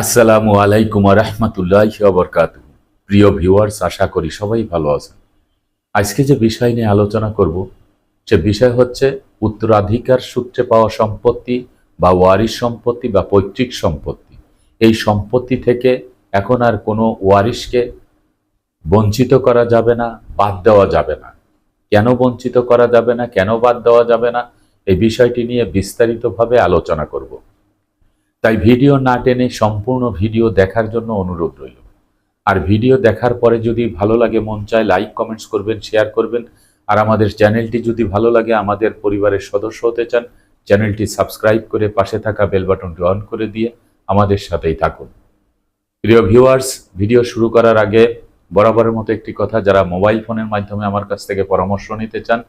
আসসালামু আলাইকুম রহমতুল্লাহ বরকাত প্রিয় ভিউয়ার্স, আশা করি সবাই ভালো আছেন। আজকে যে বিষয় নিয়ে আলোচনা করব, সে বিষয় হচ্ছে উত্তরাধিকার সূত্রে পাওয়া সম্পত্তি বা ওয়ারিশ সম্পত্তি বা পৈতৃক সম্পত্তি। এই সম্পত্তি থেকে এখন আর কোনো ওয়ারিশকে বঞ্চিত করা যাবে না, বাদ দেওয়া যাবে না। কেন বঞ্চিত করা যাবে না, কেন বাদ দেওয়া যাবে না, এই বিষয়টি নিয়ে বিস্তারিতভাবে আলোচনা করব। তাই ভিডিও না টেনে সম্পূর্ণ ভিডিও দেখার জন্য অনুরোধ রইল। আর ভিডিও দেখার পরে যদি ভালো লাগে, মন চায় লাইক কমেন্টস করবেন শেয়ার করবেন। আর আমাদের চ্যানেলটি যদি ভালো লাগে, আমাদের পরিবারের সদস্য হতে চান, চ্যানেলটি সাবস্ক্রাইব করে পাশে থাকা বেল বাটনটি অন করে দিয়ে আমাদের সাথেই থাকুন। প্রিয় ভিউয়ার্স ভিডিও শুরু করার আগে বরাবরের মতো একটি কথা, যারা মোবাইল ফোনের মাধ্যমে আমার কাছ থেকে পরামর্শ নিতে চান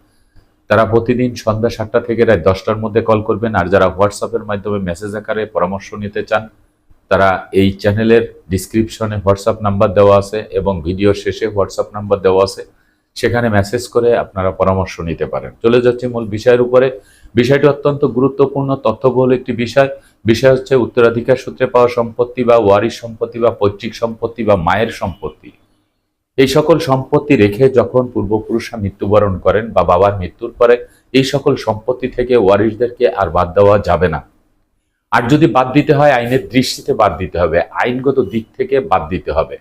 তারা প্রতিদিন সন্ধ্যা সাতটা থেকে রাত দশটার মধ্যে কল করবেন, আর যারা হোয়াটসঅ্যাপের মাধ্যমে মেসেজ আকারে পরামর্শ নিতে চান, তারা এই চ্যানেলের ডিসক্রিপশনে হোয়াটসঅ্যাপ নাম্বার দেওয়া আছে এবং ভিডিও শেষে হোয়াটসঅ্যাপ নাম্বার দেওয়া আছে। সেখানে মেসেজ করে আপনারা পরামর্শ নিতে পারেন। চলে যাচ্ছে মূল বিষয়ের উপরে। বিষয়টি অত্যন্ত গুরুত্বপূর্ণ, তথ্যবহুল একটি বিষয়। বিষয় হচ্ছে উত্তরাধিকার সূত্রে পাওয়া সম্পত্তি বা ওয়ারিশ সম্পত্তি বা পৈতৃক সম্পত্তি বা মায়ের সম্পত্তি। এই সকল সম্পত্তি রেখে যখন পূর্বপুরুষরা মৃত্যুবরণ করেন বা বাবার মৃত্যুর পরে এই সকল সম্পত্তি থেকে ওয়ারিশদেরকে আর বাদ দেওয়া যাবে না। আর যদি বাদ দিতে হয়, আইনের দৃষ্টিতে বাদ দিতে হবে, আইনগত দিক থেকে বাদ দিতে হবে।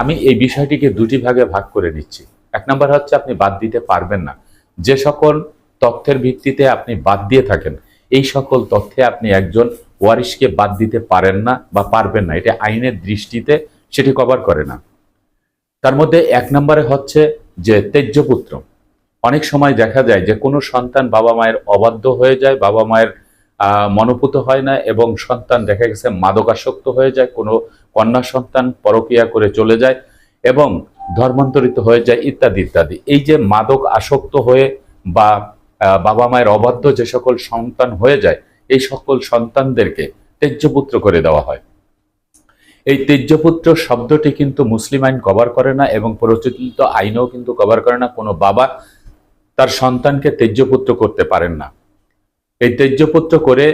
আমি এই বিষয়টিকে দুটি ভাগে ভাগ করে নিচ্ছি। এক নম্বর হচ্ছে, আপনি বাদ দিতে পারবেন না। যে সকল তথ্যের ভিত্তিতে আপনি বাদ দিয়ে থাকেন, এই সকল তথ্যে আপনি একজন ওয়ারিশকে বাদ দিতে পারেন না বা পারবেন না। এটা আইনের দৃষ্টিতে সেটি কভার করে না। তার মধ্যে এক নম্বরে হচ্ছে যে তেজ্যপুত্র। অনেক সময় দেখা যায় যে কোনো সন্তান বাবা মায়ের অবাধ্য হয়ে যায়, বাবা মায়ের মনোপুত হয় না এবং সন্তান দেখা গেছে মাদকাসক্ত হয়ে যায়, কোনো কন্যা সন্তান পরকিয়া করে চলে যায় এবং ধর্মান্তরিত হয়ে যায় ইত্যাদি ইত্যাদি। এই যে মাদক আসক্ত হয়ে বা বাবা মায়ের অবাধ্য যে সকল সন্তান হয়ে যায়, এই সকল সন্তানদেরকে তেজ্যপুত্র করে দেওয়া হয়। এই তেজ্যপুত্র শব্দটি কিন্তু মুসলিম আইন কভার করে না এবং প্রচলিত আইনও কিন্তু কভার করে না। কোনো বাবা তার সন্তানকে তেজ্যপুত্র করতে পারেন না। এই তেজ্যপুত্র করে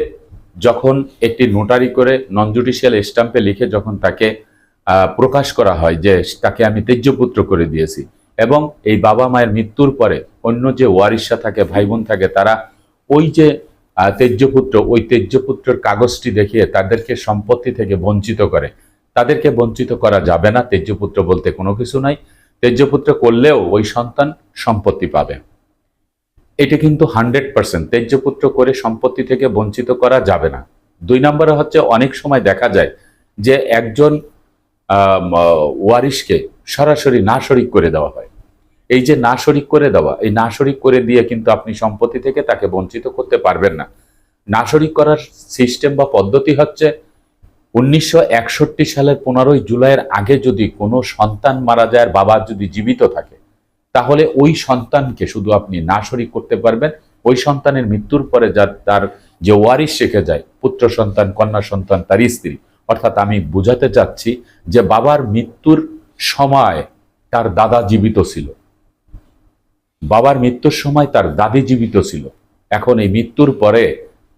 যখন একটি নোটারি করে নন জুডিশিয়াল স্ট্যাম্পে লিখে যখন তাকে প্রকাশ করা হয় যে তাকে আমি তেজ্যপুত্র করে দিয়েছি এবং এই বাবা মায়ের মৃত্যুর পরে অন্য যে ওয়ারিশা থাকে ভাই বোন থাকে, তারা ওই যে তেজ্যপুত্র, ওই তেজ্যপুত্রের কাগজটি দেখিয়ে তাদেরকে সম্পত্তি থেকে বঞ্চিত করে। তাদেরকে বঞ্চিত করা যাবে না। তেজ্যপুত্র বলতে কোনো কিছু নাই। তেজ্যপুত্র করলেও ওই সন্তান সম্পত্তি পাবে। এটা কিন্তু হান্ড্রেড পার্সেন্ট। তেজ্যপুত্র করে সম্পত্তি থেকে বঞ্চিত করা যাবে না। দুই নম্বরে হচ্ছে অনেক সময় দেখা যায় যে একজন ওয়ারিশকে সরাসরি না শরিক করে দেওয়া হয়। এই যে না শরিক করে দেওয়া, এই না শরিক করে দিয়ে কিন্তু আপনি সম্পত্তি থেকে তাকে বঞ্চিত করতে পারবেন না। না শরিক করার সিস্টেম বা পদ্ধতি হচ্ছে উনিশশো একষট্টি সালের পনেরোই জুলাইয়ের আগে যদি কোনো সন্তান মারা যায়, বাবা যদি জীবিত থাকে, তাহলে ওই সন্তানকে শুধু আপনি না শরিক করতে পারবেন। ওই সন্তানের মৃত্যুর পরে যার, তার যে ওয়ারিশ শেখে যায়, পুত্র সন্তান, কন্যা সন্তান, তার স্ত্রী। অর্থাৎ আমি বুঝাতে চাচ্ছি যে বাবার মৃত্যুর সময় তার দাদা জীবিত ছিল। বাবার মৃত্যুর সময় তার দাদি জীবিত ছিল। এখন এই মৃত্যুর পরে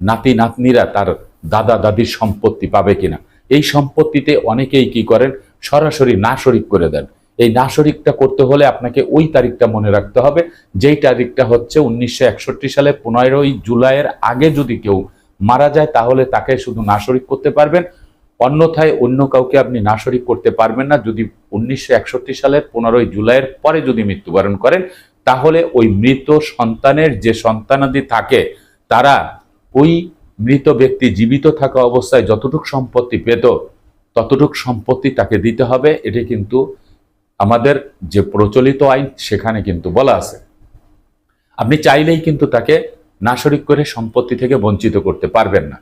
নাতি নাতনিরা তার দাদা দাদির সম্পত্তি পাবে কিনা। এই সম্পত্তিতে অনেকেই কি করেন? সরাসরি না শরিক করে দেন। এই না শরিকটা করতে হলে আপনাকে ওই তারিখটা মনে রাখতে হবে, যেই তারিখটা হচ্ছে উনিশশো একষট্টি সালে পনেরোই জুলাইয়ের আগে যদি কেউ মারা যায়, তাহলে তাকে শুধু না শরিক করতে পারবেন। অন্যথায় অন্য কাউকে আপনি না শরিক করতে পারবেন না। যদি উনিশশো একষট্টি সালের পনেরোই জুলাইয়ের পরে যদি মৃত্যুবরণ করেন, তাহলে ওই মৃত সন্তানের যে সন্তানাদি থাকে, তারা ওই মৃত ব্যক্তি জীবিত থাকা অবস্থায় যতটুক সম্পত্তি পেত, ততটুক সম্পত্তি তাকে দিতে হবে। এটি কিন্তু আমাদের যে প্রচলিত আইন, সেখানে কিন্তু বলা আছে। আপনি চাইলেই কিন্তু তাকে নাশরিক করে সম্পত্তি থেকে বঞ্চিত করতে পারবেন না।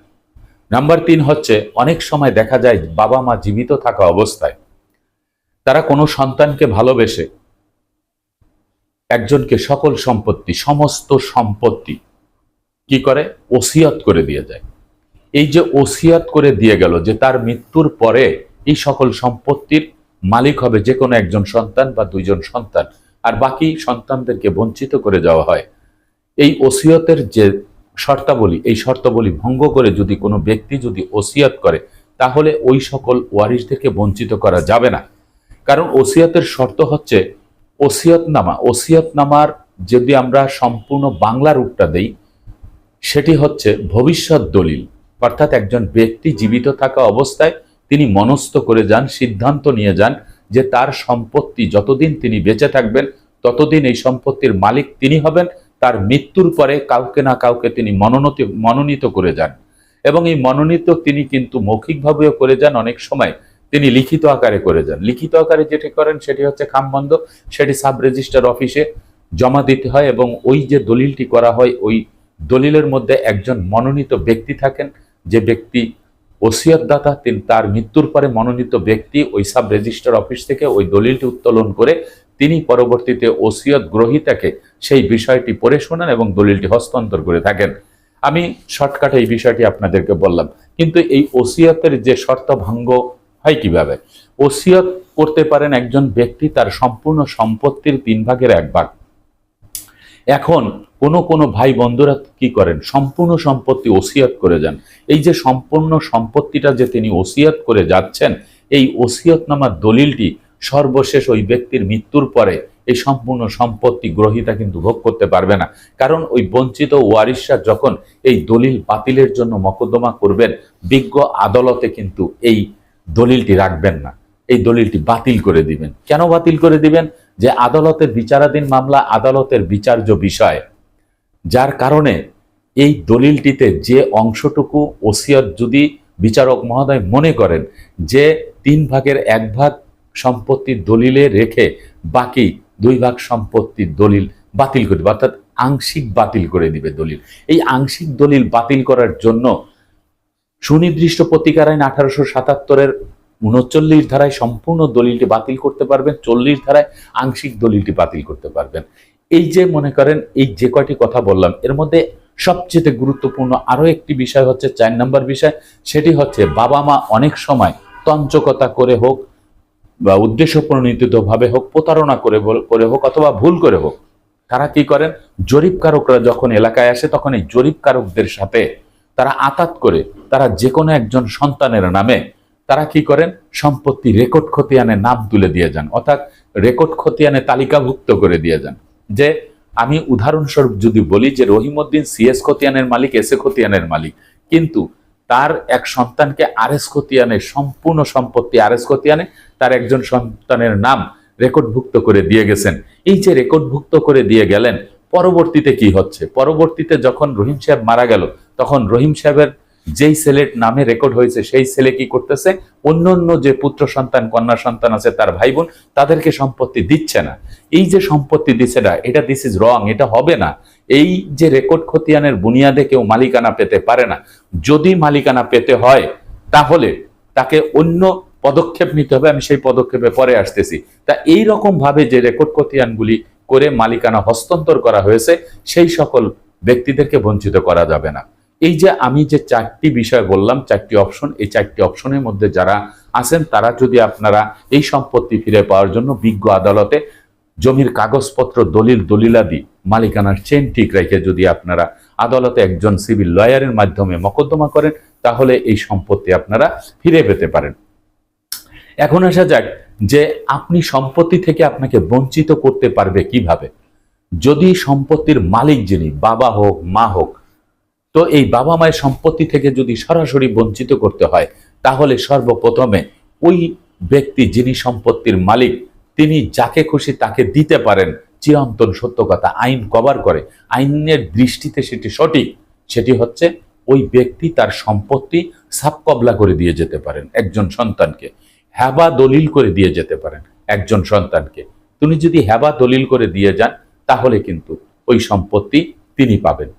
নাম্বার তিন হচ্ছে, অনেক সময় দেখা যায় বাবা মা জীবিত থাকা অবস্থায় তারা কোনো সন্তানকে ভালোবেসে একজনকে সকল সম্পত্তি, সমস্ত সম্পত্তি কি করে? ওসিয়াত করে দিয়ে যায়। এই যে ওসিয়াত করে দিয়ে গেল যে তার মৃত্যুর পরে এই সকল সম্পত্তির মালিক হবে যে কোনো একজন সন্তান বা দুইজন সন্তান, আর বাকি সন্তানদেরকে বঞ্চিত করে যাওয়া হয়। এই ওসিয়তের যে শর্তাবলী, এই শর্তাবলী ভঙ্গ করে যদি কোনো ব্যক্তি যদি ওসিয়াত করে, তাহলে ওই সকল ওয়ারিশদেরকে বঞ্চিত করা যাবে না। কারণ ওসিয়তের শর্ত হচ্ছে ওসিয়তনামা। ওসিয়তনামার যদি আমরা সম্পূর্ণ বাংলা রূপটা দেই সেটি হচ্ছে ভবিষ্যৎ দলিল। অর্থাৎ একজন ব্যক্তি জীবিত থাকা অবস্থায় তিনি মনস্থ করে যান, সিদ্ধান্ত নিয়ে যান যে তার সম্পত্তি যতদিন তিনি বেঁচে থাকবেন, ততদিন এই সম্পত্তির মালিক তিনি হবেন, তার মৃত্যুর পরে কাউকে না কাউকে তিনি মনোনীত মনোনীত করে যান। এবং এই মনোনীত তিনি কিন্তু মৌখিকভাবেও করে যান, অনেক সময় তিনি লিখিত আকারে করে যান। লিখিত আকারে যেটি করেন সেটি হচ্ছে খামবন্ধ, সেটি সাব রেজিস্টার অফিসে জমা দিতে হয় এবং ওই যে দলিলটি করা হয়, ওই দলিলের মধ্যে একজন মনোনীত ব্যক্তি থাকেন। যে ব্যক্তি ওসিয়তদাতা, তিনি তার মৃত্যুর পরে মনোনীত ব্যক্তি ওই সাব রেজিস্টার অফিস থেকে ওই দলিলটি উত্তোলন করে তিনি পরবর্তীতে ওসিয়ত গ্রহীতাকে সেই বিষয়টি পড়ে শোনান এবং দলিলটি হস্তান্তর করে থাকেন। আমি শর্টকাটে এই বিষয়টি আপনাদেরকে বললাম। কিন্তু এই ওসিয়তের যে শর্ত ভঙ্গ হয় কীভাবে? ওসিয়ত করতে পারেন একজন ব্যক্তি, তার সম্পূর্ণ সম্পত্তির তিন ভাগের এক ভাগ। এখন কোনো কোনো ভাই বন্ধুরা কি করেন? সম্পূর্ণ সম্পত্তি ওসিয়ত করে যান। এই যে সম্পূর্ণ সম্পত্তিটা যে তিনি ওসিয়ত করে যাচ্ছেন, এই ওসিয়তনামার দলিলটি সর্বশেষ ওই ব্যক্তির মৃত্যুর পরে এই সম্পূর্ণ সম্পত্তি গ্রহীতা কিন্তু ভোগ করতে পারবে না। কারণ ওই বঞ্চিত ওয়ারিশরা যখন এই দলিল বাতিলের জন্য মকদ্দমা করবেন, বিজ্ঞ আদালতে কিন্তু এই দলিলটি রাখবেন না। এই দলিলটি বাতিল করে দিবেন। কেন বাতিল করে দিবেন? যে আদালতের বিচারাধীন মামলা আদালতের বিচার্য বিষয়, যার কারণে এই দলিলটিতে যে অংশটুকু ওসিয়ত যদি বিচারক মহোদয় মনে করেন যে তিন ভাগের এক ভাগ সম্পত্তির দলিলে রেখে বাকি দুই ভাগ সম্পত্তির দলিল বাতিল করে দিবে, অর্থাৎ আংশিক বাতিল করে দিবে দলিল। এই আংশিক দলিল বাতিল করার জন্য সুনির্দিষ্ট প্রতিকার আইন আঠারোশো সাতাত্তরের উনচল্লিশ ধারায় সম্পূর্ণ দলিলটি বাতিল করতে পারবেন, চল্লিশ ধারায় আংশিক দলিলটি বাতিল করতে পারবেন। এই যে মনে করেন, এই যে কয়টি কথা বললাম, এর মধ্যে সবচেয়ে গুরুত্বপূর্ণ আরও একটি বিষয় হচ্ছে, চার নম্বর বিষয়, সেটি হচ্ছে বাবা মা অনেক সময় তঞ্চকতা করে হোক বা উদ্দেশ্য প্রণীত ভাবে হোক, প্রতারণা করে করে হোক অথবা ভুল করে হোক, তারা কি করেন? জরিপকারকরা যখন এলাকায় আসে, তখন এই জরিপকারকদের সাথে তারা আতাত করে, তারা যে কোনো একজন সন্তানের নামে তারা কি করেন? সম্পত্তি রেকর্ড খতিয়ানে নাম তুলে দিয়ে যান। অর্থাৎ রেকর্ড খতিয়ানে তালিকাভুক্ত করে দিয়ে যান। যে আমি উদাহরণস্বরূপ যদি বলি যে রহিমউদ্দিন সিএস খতিয়ানের মালিক, এস এ খতিয়ানের মালিক, কিন্তু তার এক সন্তানকে আর এস খতিয়ানে, সম্পূর্ণ সম্পত্তি আর এস খতিয়ানে তার একজন সন্তানের নাম রেকর্ডভুক্ত করে দিয়ে গেছেন। এই যে রেকর্ডভুক্ত করে দিয়ে গেলেন, পরবর্তীতে কি হচ্ছে? পরবর্তীতে যখন রহিম সাহেব মারা গেল, তখন রহিম সাহেবের যেই ছেলের নামে রেকর্ড হয়েছে, সেই ছেলে কি করতেছে? অন্য অন্য যে পুত্র সন্তান, কন্যা সন্তান আছে, তার ভাই বোন, তাদেরকে সম্পত্তি দিচ্ছে না। এই যে সম্পত্তি দিচ্ছে না, এটা দিস ইজ রং এটা হবে না। এই যে রেকর্ড খতিয়ানের বুনিয়াদে কেউ মালিকানা পেতে পারে না। যদি মালিকানা পেতে হয়, তাহলে তাকে অন্য পদক্ষেপ নিতে হবে, আমি সেই পদক্ষেপে পরে আসতেছি। তা এই রকম ভাবে যে রেকর্ড খতিয়ানগুলি করে মালিকানা হস্তান্তর করা হয়েছে, সেই সকল ব্যক্তিদেরকে বঞ্চিত করা যাবে না। এই যে আমি যে চারটি বিষয় বললাম, চারটি অপশন এই চারটি অপশনের মধ্যে যারা আছেন, তারা যদি আপনারা এই সম্পত্তি ফিরে পাওয়ার জন্য বিজ্ঞ আদালতে জমির কাগজপত্র, দলিল, দলিলাদি, মালিকানার চেন ঠিক রেখে যদি আপনারা আদালতে একজন সিভিল লয়ারের মাধ্যমে মকদ্দমা করেন, তাহলে এই সম্পত্তি আপনারা ফিরে পেতে পারেন। এখন আসা যাক যে আপনি সম্পত্তি থেকে আপনাকে বঞ্চিত করতে পারবে কীভাবে। যদি সম্পত্তির মালিক যিনি, বাবা হোক, মা হোক তো এই বাবা মায়ের সম্পত্তি থেকে যদি সরাসরি বঞ্চিত করতে হয়, তাহলে সর্বপ্রথমে ওই ব্যক্তি যিনি সম্পত্তির মালিক, তিনি যাকে খুশি তাকে দিতে পারেন। চিরন্তন সত্য কথা, আইন কভার করে। আইনের দৃষ্টিতে সেটি সঠিক, সেটি হচ্ছে ওই ব্যক্তি তার সম্পত্তি সাবকবলা করে দিয়ে যেতে পারেন একজন সন্তানকে। হ্যাবা দলিল করে দিয়ে যেতে পারেন একজন সন্তানকে। তুমি যদি হ্যাবা দলিল করে দিয়ে যান, তাহলে কিন্তু ওই সম্পত্তি তিনি পাবেন।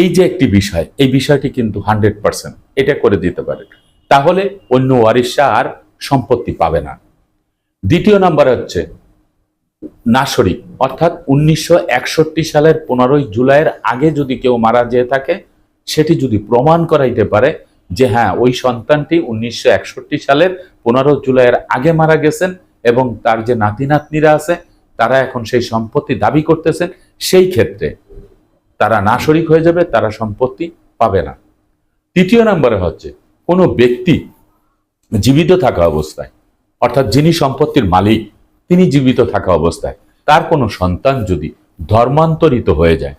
এই যে একটি বিষয়, এই বিষয়টি কিন্তু হান্ড্রেড পার্সেন্ট এটা করে দিতে পারে। তাহলে অন্য ওয়ারিশা আর সম্পত্তি পাবে না। দ্বিতীয় নাম্বার হচ্ছে নাসরিক অর্থাৎ উনিশশো একষট্টি সালের পনেরোই জুলাইয়ের আগে যদি কেউ মারা যেয়ে থাকে, সেটি যদি প্রমাণ করাইতে পারে যে হ্যাঁ ওই সন্তানটি উনিশশো একষট্টি সালের পনেরো জুলাইয়ের আগে মারা গেছেন এবং তার যে নাতি নাতনিরা আছে, তারা এখন সেই সম্পত্তি দাবি করতেছেন, সেই ক্ষেত্রে তারা নাশরিক হয়ে যাবে, তারা সম্পত্তি পাবে না। তৃতীয় নম্বরে হচ্ছে, কোনো ব্যক্তি জীবিত থাকা অবস্থায়, অর্থাৎ যিনি সম্পত্তির মালিক, তিনি জীবিত থাকা অবস্থায়, তার কোনো সন্তান যদি ধর্মান্তরিত হয়ে যায়,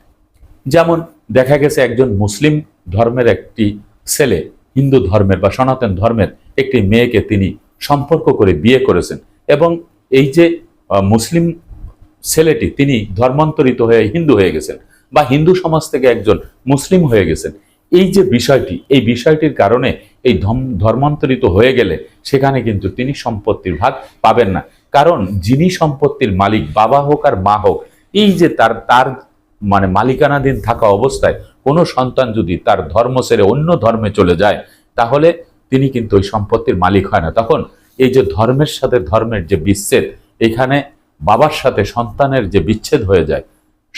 যেমন দেখা গেছে একজন মুসলিম ধর্মের একটি ছেলে, হিন্দু ধর্মের বা সনাতন ধর্মের একটি মেয়েকে তিনি সম্পর্ক করে বিয়ে করেছেন এবং এই যে মুসলিম ছেলেটি, তিনি ধর্মান্তরিত হয়ে হিন্দু হয়ে গেছেন বা হিন্দু সমাজ থেকে একজন মুসলিম হয়ে গেছেন। এই যে বিষয়টি, এই বিষয়টির কারণে এই ধর্মান্তরিত হয়ে গেলে সেখানে কিন্তু তিনি সম্পত্তির ভাগ পাবেন না। কারণ যিনি সম্পত্তির মালিক, বাবা হোক আর মা হোক, এই যে তার তার মানে মালিকানাধীন থাকা অবস্থায় কোনো সন্তান যদি তার ধর্ম ছেড়ে অন্য ধর্মে চলে যায়, তাহলে তিনি কিন্তু ওই সম্পত্তির মালিক হয় না। তখন এই যে ধর্মের সাথে ধর্মের যে বিচ্ছেদ, এখানে বাবার সাথে সন্তানের যে বিচ্ছেদ হয়ে যায়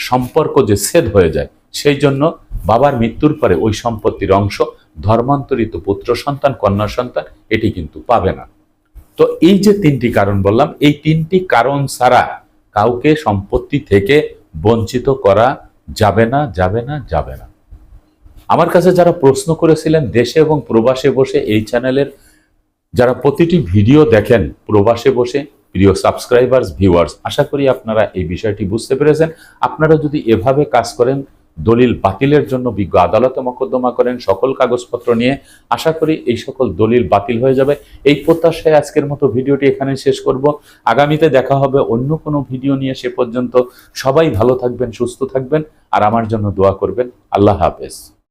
সম্পর্ক যে ছেদ হয়ে যায়, সেই জন্য বাবার মৃত্যুর পরে ওই সম্পত্তির অংশ ধর্মান্তরিত পুত্র সন্তান, কন্যা সন্তান, এটি কিন্তু পাবে না। তো এই যে তিনটি কারণ বললাম, এই তিনটি কারণ ছাড়া কাউকে সম্পত্তি থেকে বঞ্চিত করা যাবে না যাবে না যাবে না। আমার কাছে যারা প্রশ্ন করেছিলেন, দেশে এবং প্রবাসে বসে এই চ্যানেলের যারা প্রতিটি ভিডিও দেখেন, প্রবাসে বসে প্রিয় সাবস্ক্রাইবার্স ভিউয়ার্স আশা করি আপনারা এই বিষয়টি বুঝতে পেরেছেন। আপনারা যদি এভাবে কাজ করেন, দলিল বাতিলের জন্য বিজ্ঞ আদালতে মকদ্দমা করেন, সকল কাগজপত্র নিয়ে, আশা করি এই সকল দলিল বাতিল হয়ে যাবে। এই প্রত্যাশায় আজকের মতো ভিডিওটি এখানে শেষ করব। আগামীতে দেখা হবে অন্য কোনো ভিডিও নিয়ে, সে পর্যন্ত সবাই ভালো থাকবেন, সুস্থ থাকবেন, আর আমার জন্য দোয়া করবেন। আল্লাহ হাফেজ।